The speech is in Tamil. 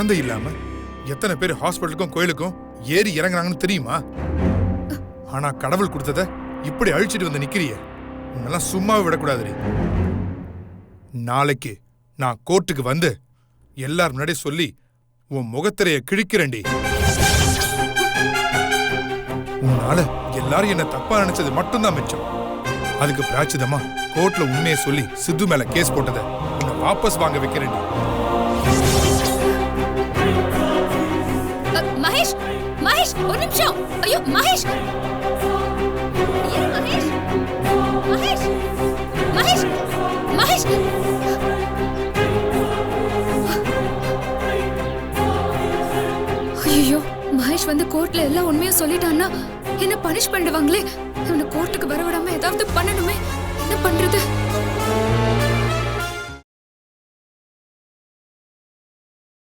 குழந்தை இல்லாம எத்தனை பேர் ஹாஸ்பிட்டலுக்கும் கோயிலுக்கும் ஏறி இறங்குறாங்கன்னு தெரியுமா? ஆனா கடவுள் கொடுத்தத இப்படி அழிச்சிட்டு வந்து நிக்கிறிய. உன்னெல்லாம் சும்மாவே விடக்கூடாதுரி நாளைக்கு நான் கோர்ட்டுக்கு வந்து எல்லார் முன்னாடி சொல்லி உன் முகத்திரைய கிழிக்கிறேன்டி. உன்னால எல்லாரும் என்ன தப்பா நினைச்சது மட்டும்தான் மிச்சம். அதுக்கு பிராச்சிதமா கோர்ட்ல உண்மையை சொல்லி சித்து மேல கேஸ் போட்டதை உன்னை வாபஸ் வாங்க வைக்கிறேன்டி. மகேஷ் மகேஷ் ஒரு நிமிஷம். ஐயோ மகேஷ். மகேஷ்? மகேஷ் மகேஷ் மகேஷ். ஐயோ மகேஷ் வந்து கோர்ட்ல எல்லா உண்மையும் சொல்லிட்டான்னா என்ன பனிஷ் பண்ணிடுவாங்களே? இவனை கோர்ட்டுக்கு வரவிடாம ஏதாவது பண்ணணுமே? என்ன பண்றது?